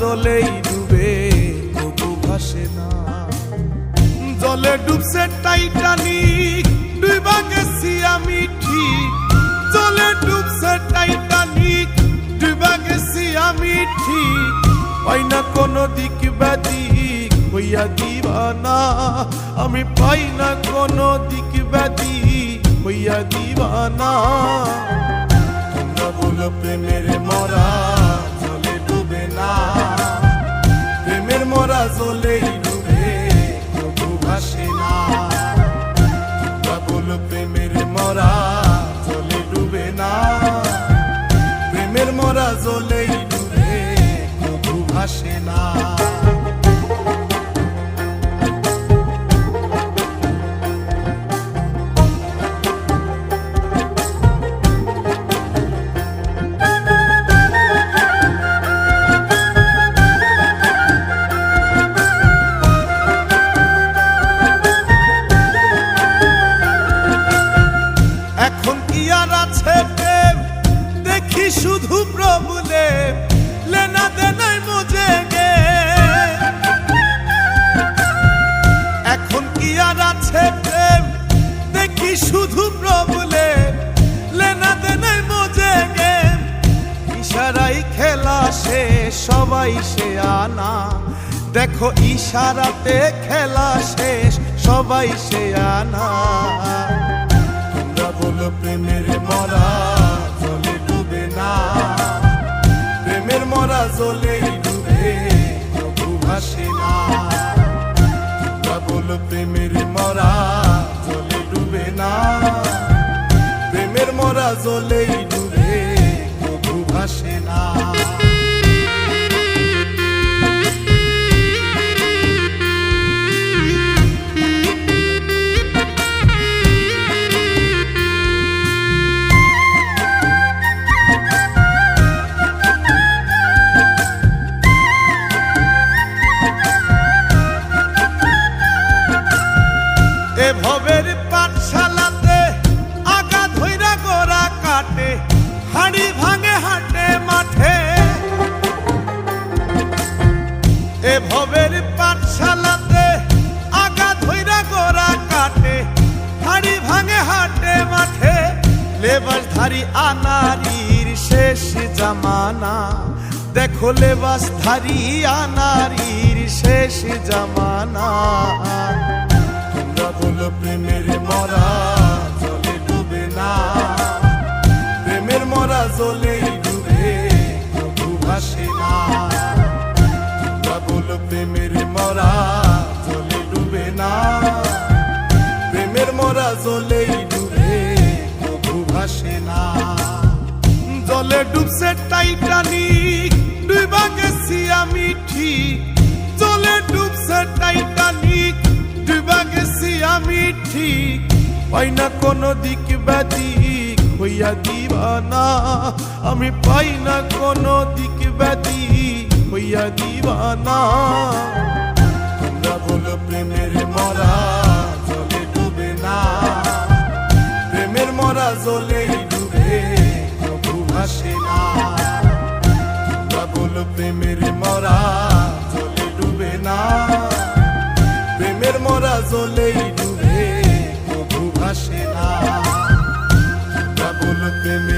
জলেই ডুবে তবু ভাসে না। জলে ডুবছে টাইটানিক ডুবা গেছি আমি ঠিক। জলে ডুবছে টাইটানিক ডুবা গেছি আমি ঠিক। পাই না কোনো দিক ব্যাদিক হইয়া দিবানা। আমি পাই না কোনো দিক ব্যাদিক হইয়া দিবানা। তোমরা বলো প্রেমের মরা মরা জলেই ডুবে তবু ভাসে না। বলো প্রেমের মরা জলে ডুবে না। প্রেমের মরা জলেই ডুবে তবু ভাসে না। প্রভুলে লেনা দেনাই মজে গে ইশারাই খেলা সে, সবাই সে আনা। দেখো ইশারাতে খেলা শেষ, সবাই সে আনা। তোমরা বলো প্রেমের মরা জলে ডুবে না। প্রেমের মরা জলে ডুবে তবু ভাসে না। তোমরা বলো প্রেমের মরা জলেই ভবের পাঠশালাতে আগা ধৈরা গোরা কাটে হাড়ি ভাঙে হাটে মাঠে, লেবাস ধারি আনারির শেষ জামানা। দেখো লেবাস ধারি আনারির শেষ জামানা। মরা জলেই ডুবে না। জলে ডুবছে টাইটানিক ডুবা গেছি আমি ঠিক জলে ডুবছে টাইটানিক ডুবা গেছি আমি ঠিক পাই না কোনো দিক ব্যাদিক হইয়া দিবানা। আমি পাই না কোনো দিক ব্যাদিক হইয়া দিবানা। প্রেমের মরা জলেই ডুবে প্রভু ভাসে না। তোমরা বলো প্রেমের